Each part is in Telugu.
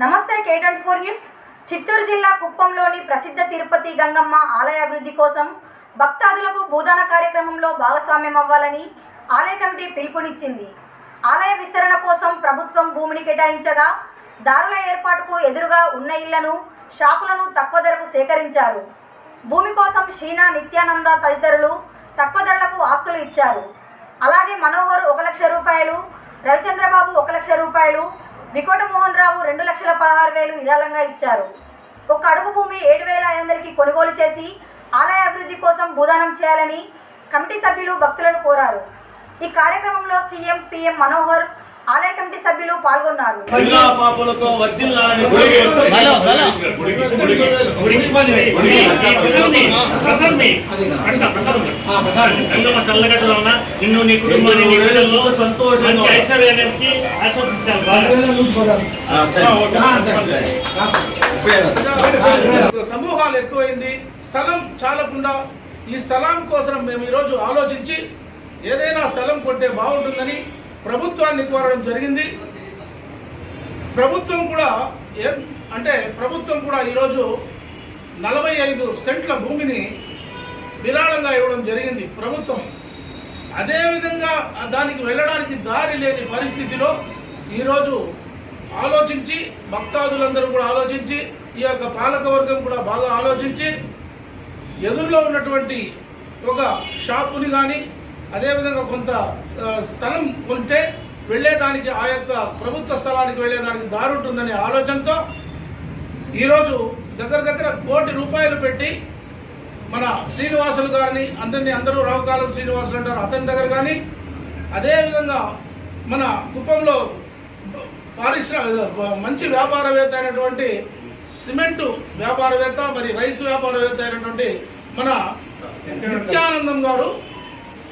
నమస్తే K twenty four news. Chittoor జిల్లా కుప్పంలోని ప్రసిద్ధ తిరుపతి గంగమ్మ ఆలయ అభివృద్ధి కోసం భక్తాదులకు భూదాన కార్యక్రమంలో భాగస్వామ్యం అవ్వాలని ఆలయ కమిటీ పిలుపునిచ్చింది. ఆలయ విస్తరణ కోసం ప్రభుత్వం భూమిని కేటాయించగా దారుల ఏర్పాటుకు ఎదురుగా ఉన్న ఇళ్ళను షాపులను తక్కువ ధరకు సేకరించారు. భూమి కోసం షీనా నిత్యానంద తదితరులు తక్కువ ధరలకు ఆస్తులు ఇచ్చారు. అలాగే మనోహర్ ఒక లక్ష రూపాయలు రవిచంద్రబాబు ఒక లక్ష రూపాయలు వికోట మోహన్ రావు రెండు లక్షల పదహారు వేలు విరాళంగా ఇచ్చారు. ఒక అడుగు భూమి ఏడు వేల ఐదు వందలకి కొనుగోలు చేసి ఆలయ అభివృద్ధి కోసం భూదానం చేయాలని కమిటీ సభ్యులు భక్తులను కోరారు. ఈ కార్యక్రమంలో సీఎం పిఎం మనోహర్ ఆలయ కమిటీ సభ్యులు పాల్గొన్నారు నిన్ను నీ కుటుంబాన్ని నీ సంతోషంగా ఐశ్వర్యానికి ఆస్వాదించాలి సమూహాలు ఎక్కువైంది స్థలం చాలకుండా ఈ స్థలం కోసం మేము ఈరోజు ఆలోచించి ఏదైనా స్థలం కొంటే బాగుంటుందని ప్రభుత్వాన్ని కోరడం జరిగింది. ప్రభుత్వం కూడా ఏం అంటే ప్రభుత్వం కూడా ఈరోజు నలభై ఐదు సెంట్ల భూమిని విరాళంగా ఇవ్వడం జరిగింది ప్రభుత్వం. అదేవిధంగా దానికి వెళ్ళడానికి దారి లేని పరిస్థితిలో ఈరోజు ఆలోచించి భక్తాదులందరూ కూడా ఆలోచించి ఈ యొక్క పాలకవర్గం కూడా బాగా ఆలోచించి ఎదురులో ఉన్నటువంటి ఒక షాపుని కానీ అదేవిధంగా కొంత స్థలం కొంటే వెళ్ళేదానికి ఆ యొక్క ప్రభుత్వ స్థలానికి వెళ్ళేదానికి దారి ఉంటుందనే ఆలోచనతో ఈరోజు దగ్గర దగ్గర కోటి రూపాయలు పెట్టి మన శ్రీనివాసులు గారిని అందరినీ అందరూ రావుకాలం శ్రీనివాసులు అంటారు అతని దగ్గర కానీ అదేవిధంగా మన కుప్పంలో పారిశ్రామిక మంచి వ్యాపారవేత్త అయినటువంటి సిమెంటు వ్యాపారవేత్త మరి రైస్ వ్యాపారవేత్త అయినటువంటి మన నిత్యానందం గారు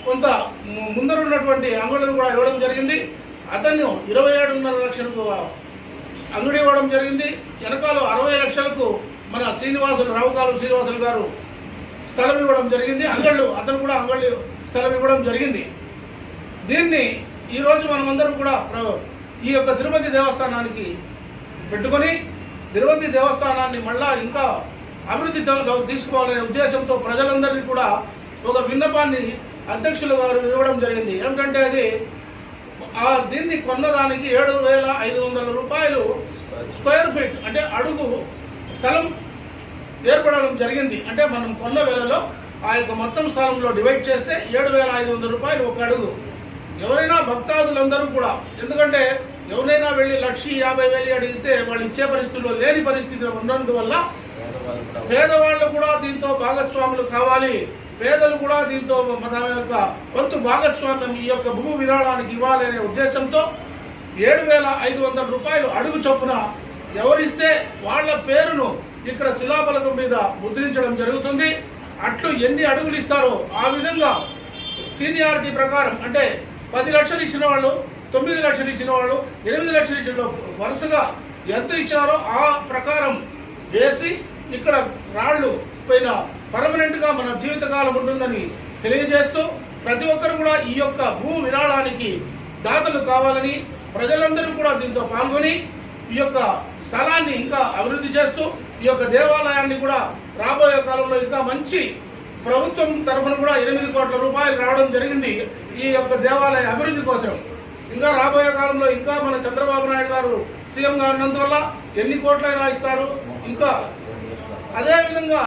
కొంత ము- ముందర ఉన్నటువంటి అంగడులను కూడా ఇవ్వడం జరిగింది. అతను ఇరవై ఏడున్నర లక్షలకు అంగడి ఇవ్వడం జరిగింది. వెనకాల అరవై లక్షలకు మన శ్రీనివాసులు రావుకాలు శ్రీనివాసులు గారు స్థలం ఇవ్వడం జరిగింది. అంగళ్ళు అతను కూడా అంగళ్ళు స్థలం ఇవ్వడం జరిగింది. దీన్ని ఈరోజు మనమందరం కూడా ఈ యొక్క తిరుపతి దేవస్థానానికి పెట్టుకొని తిరుపతి దేవస్థానాన్ని మళ్ళా ఇంకా అభివృద్ధి తీసుకోవాలనే ఉద్దేశంతో ప్రజలందరినీ కూడా ఒక విన్నపాన్ని అధ్యక్షులు గారు ఇవ్వడం జరిగింది. ఏమిటంటే అది ఆ దీన్ని కొన్నదానికి ఏడు వేల ఐదు వందల రూపాయలు స్క్వేర్ ఫీట్ అంటే అడుగు స్థలం ఏర్పడడం జరిగింది. అంటే మనం కొన్న వేలలో ఆ యొక్క మొత్తం స్థలంలో డివైడ్ చేస్తే ఏడు వేల ఐదు వందల రూపాయలు ఒక అడుగు. ఎవరైనా భక్తాదులందరూ కూడా ఎందుకంటే ఎవరైనా వెళ్ళి లక్ష యాభై వేలు అడిగితే వాళ్ళు ఇచ్చే పరిస్థితుల్లో లేని పరిస్థితిలో ఉన్నందువల్ల పేదవాళ్ళు కూడా దీంతో భాగస్వాములు కావాలి. పేదలు కూడా దీంతో మన యొక్క వంతు భాగస్వామ్యం ఈ యొక్క భూ విరాళానికి ఇవ్వాలనే ఉద్దేశంతో ఏడు వేల ఐదు వందల రూపాయలు అడుగు చొప్పున ఎవరిస్తే వాళ్ళ పేరును ఇక్కడ శిలాఫలకం మీద ముద్రించడం జరుగుతుంది. అట్లు ఎన్ని అడుగులు ఇస్తారో ఆ విధంగా సీనియారిటీ ప్రకారం అంటే పది లక్షలు ఇచ్చిన వాళ్ళు తొమ్మిది లక్షలు ఇచ్చిన వాళ్ళు ఎనిమిది లక్షలు ఇచ్చిన వరుసగా ఎంత ఇచ్చినారో ఆ ప్రకారం వేసి ఇక్కడ రాళ్ళు పైన పర్మనెంట్గా మన జీవితకాలం ఉంటుందని తెలియజేస్తూ ప్రతి ఒక్కరు కూడా ఈ యొక్క భూ విరాళానికి దాతలు కావాలని ప్రజలందరూ కూడా దీంతో పాల్గొని ఈ యొక్క స్థలాన్ని ఇంకా అభివృద్ధి చేస్తూ ఈ యొక్క దేవాలయాన్ని కూడా రాబోయే కాలంలో ఇంకా మంచి ప్రభుత్వం తరఫున కూడా ఎనిమిది కోట్ల రూపాయలు రావడం జరిగింది ఈ యొక్క దేవాలయ అభివృద్ధి కోసం. ఇంకా రాబోయే కాలంలో ఇంకా మన చంద్రబాబు నాయుడు గారు సీఎంగా ఉన్నందువల్ల ఎన్ని కోట్లైనా ఇస్తారు. ఇంకా అదేవిధంగా